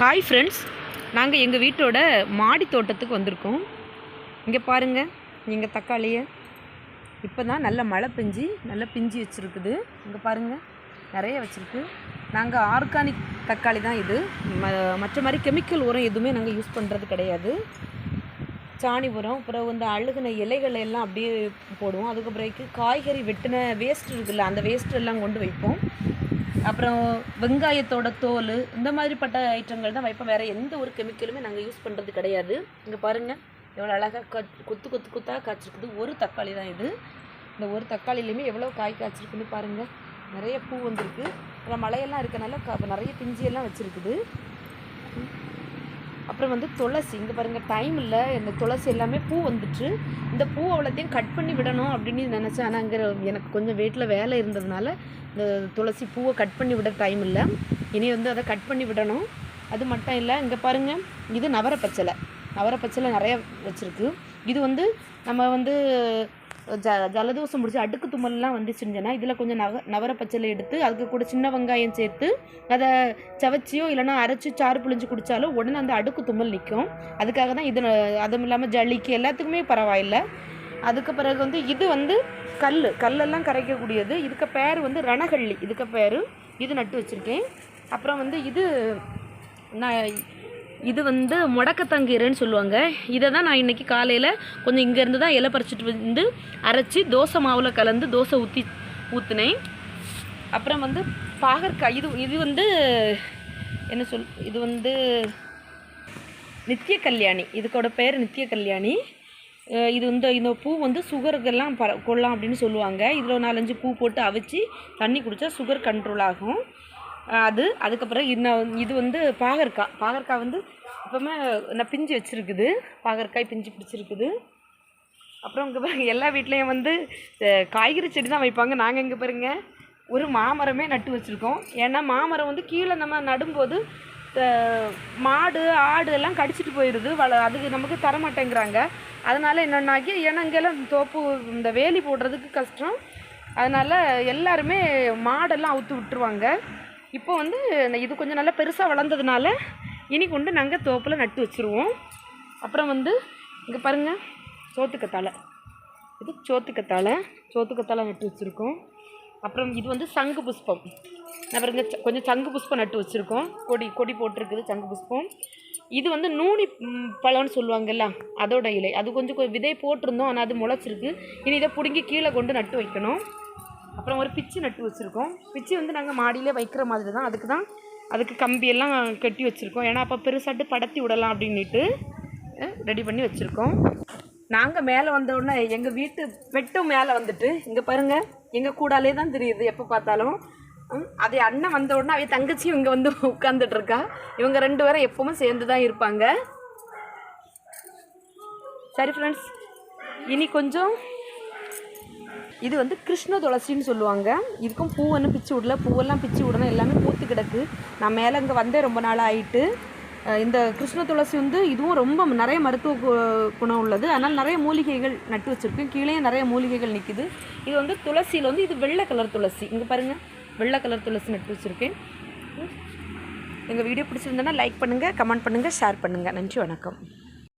Hi friends நாங்கள் எங்கள் வீட்டோட மாடி தோட்டத்துக்கு வந்திருக்கோம். இங்கே பாருங்கள் எங்கள் தக்காளியை. இப்போ தான் நல்ல மழை பெஞ்சு நல்லா பிஞ்சு வச்சுருக்குது. இங்கே பாருங்கள் நிறைய வச்சுருக்கு. நாங்கள் ஆர்கானிக் தக்காளி தான் இது. ம மற்ற மாதிரி கெமிக்கல் உரம் எதுவுமே நாங்கள் யூஸ் பண்ணுறது கிடையாது. சாணி உரம் அப்புறம் இந்த அழுகுன இலைகள் எல்லாம் அப்படியே போடுவோம். அதுக்கு பிறகு காய்கறி வெட்டின வேஸ்ட் இருக்குல்ல அந்த வேஸ்ட் எல்லாம் கொண்டு வைப்போம். அப்புறம் வெங்காயத்தோட தோல் இந்த மாதிரிப்பட்ட ஐட்டங்கள் தான் வைப்போம். வேறு எந்த ஒரு கெமிக்கலுமே நாங்கள் யூஸ் பண்ணுறது கிடையாது. இங்கே பாருங்கள் எவ்வளோ அழகாக கொத்து கொத்து கொத்தாக காய்ச்சிருக்குது. ஒரு தக்காளி தான் இது. இந்த ஒரு தக்காளிலையுமே எவ்வளோ காய் காய்ச்சிருக்குன்னு பாருங்கள் நிறைய பூ வந்திருக்கு. அப்புறம் மழையெல்லாம் இருக்கனால க நிறைய பிஞ்சியெல்லாம் வச்சுருக்குது. அப்புறம் வந்து துளசி. இங்கே பாருங்கள் டைம் இல்லை. இந்த துளசி எல்லாமே பூ வந்துட்டு இந்த பூ அவ்வளோத்தையும் கட் பண்ணி விடணும் அப்படின்னு நினச்சேன். ஆனால் அங்கே எனக்கு கொஞ்சம் வீட்டில் வேலை இருந்ததுனால இந்த துளசி பூவை கட் பண்ணி விட டைம் இல்லை. இனி வந்து அதை கட் பண்ணி விடணும். அது மட்டும் இல்லை இங்கே பாருங்கள் இது நவரப்பச்சலை. நவரப்பச்சலை நிறைய வச்சுருக்கு. இது வந்து நம்ம வந்து ஜ ஜலதோஷம் பிடிச்சி அடுக்கு தும்மல்லாம் வந்துச்சுன்னா இதில் கொஞ்சம் நவ நவரப்பச்சலை எடுத்து அதுக்கு கூட சின்ன வெங்காயம் சேர்த்து அதை சவச்சியோ இல்லைன்னா அரைச்சி சாறு புழிஞ்சு குடித்தாலும் உடனே அந்த அடுக்கு தும்மல் நிற்கும் அதுக்காக தான் இது அதுவும் இல்லாமல் ஜல்லிக்கு எல்லாத்துக்குமே பரவாயில்லை. அதுக்கு பிறகு வந்து இது வந்து கல் கல்லெல்லாம் கரைக்கக்கூடியது. இதுக்கு பேர் வந்து ரணகள்ளி. இதுக்கு பேர். இது நட்டு வச்சுருக்கேன். அப்புறம் வந்து இது நான் இது வந்து முடக்கத்தங்கீரைன்னு சொல்லுவாங்க. இதை தான் நான் இன்றைக்கி காலையில் கொஞ்சம் இங்கேருந்து தான் இலை பறிச்சிட்டு வந்து அரைச்சி தோசை மாவில் கலந்து தோசை ஊற்றி ஊற்றுனேன் அப்புறம் வந்து பாகற்காய் இது இது வந்து என்ன சொல் இது வந்து நித்திய கல்யாணி இதுக்கோட பேர் நித்திய கல்யாணி இது வந்து இந்த பூ வந்து சுகருக்கெல்லாம் பர கொள்ளலாம் அப்படின்னு சொல்லுவாங்க. இதில் நாலஞ்சு பூ போட்டு அவிச்சு தண்ணி குடித்தா சுகர் கண்ட்ரோல் ஆகும். அது அதுக்கப்புறம் இன்னும் இது வந்து பாகற்காய் பாகற்காய் வந்து இப்போமே நான் பிஞ்சு வச்சுருக்குது. பாகற்காய் பிஞ்சு பிடிச்சிருக்குது. அப்புறம் இங்கே பாருங்கள் எல்லா வீட்லேயும் வந்து காய்கறி செடி தான் வைப்பாங்க. நாங்கள் இங்கே பாருங்க ஒரு மாமரமே நட்டு வச்சுருக்கோம். ஏன்னா மாமரம் வந்து கீழே நம்ம நடும்போது மாடு ஆடு எல்லாம் கடிச்சிட்டு போயிடுது வள அதுக்கு நமக்கு தரமாட்டேங்கிறாங்க. அதனால் என்னென்னாக்கி ஏன்னா இங்கெல்லாம் தோப்பு இந்த வேலி போடுறதுக்கு கஷ்டம். அதனால் எல்லாருமே மாடெல்லாம் அவுத்து விட்டுருவாங்க. இப்போ வந்து இது கொஞ்சம் நல்லா பெருசாக வளர்ந்ததுனால இனி கொண்டு நாங்கள் தோப்பில் நட்டு வச்சுருவோம். அப்புறம் வந்து இங்கே பாருங்கள் சோத்துக்கத்தாழை இது சோத்துக்கத்தாழை சோத்துக்கத்தாழை நட்டு வச்சுருக்கோம். அப்புறம் இது வந்து சங்கு புஷ்பம். நான் ச- கொஞ்சம் சங்கு புஷ்பம் நட்டு வச்சுருக்கோம். கொடி கொடி போட்டிருக்குது சங்கு புஷ்பம். இது வந்து நூனி பழம்னு சொல்லுவாங்கல்ல அதோட இலை. அது கொஞ்சம் கொ- விதை போட்டிருந்தோம் ஆனால் அது முளைச்சிருக்கு. இனி இதை பிடுங்கி கீழே கொண்டு நட்டு வைக்கணும். அப்புறம் ஒரு பிச்சு நட்டு வச்சுருக்கோம். பிச்சு வந்து நாங்கள் மாடியிலே வைக்கிற மாதிரி தான். அதுக்கு தான் அதுக்கு கம்பியெல்லாம் கட்டி வச்சுருக்கோம். ஏன்னா அப்போ பெருசாட்டு படத்தி விடலாம் அப்படின்ட்டு ரெடி பண்ணி வச்சுருக்கோம். நாங்கள் மேலே வந்தோடனே எங்கள் வீட்டு வெட்டும் மேலே வந்துட்டு இங்கே பாருங்கள் எங்கள் கூடாலே தான் தெரியுது எப்போ பார்த்தாலும். அதே அண்ணன் வந்த உடனே அவ தங்கச்சியும் இங்கே வந்து உட்காந்துட்டு இருக்கா. இவங்க ரெண்டு பேரும் எப்பவுமே சேர்ந்து தான் இருப்பாங்க. சரி ஃப்ரெண்ட்ஸ் இனி கொஞ்சம் இது வந்து கிருஷ்ண துளசின்னு சொல்லுவாங்க. இதுக்கும் பூவெல்லாம் பிச்சு விடல. பூவெல்லாம் பிச்சு விடணும் எல்லாமே பூத்து கிடக்கு. நான் மேலே இங்கே வந்தே ரொம்ப நாள் ஆயிட்டு இந்த கிருஷ்ண துளசி வந்து இதுவும் ரொம்ப நிறைய மருத்துவ கு- குணம் உள்ளது. அதனால் நிறைய மூலிகைகள் நட்டு வச்சுருக்கேன். கீழே நிறைய மூலிகைகள் நிற்கிது இது வந்து துளசியில் வந்து இது வெள்ளை கலர் துளசி. இங்கே பாருங்கள் வெள்ளை கலர் துளசி நட்டு வச்சுருக்கேன். எங்கள் வீடியோ பிடிச்சிருந்தேன்னா லைக் பண்ணுங்கள் கமெண்ட் பண்ணுங்கள் ஷேர் பண்ணுங்கள் நன்றி வணக்கம்.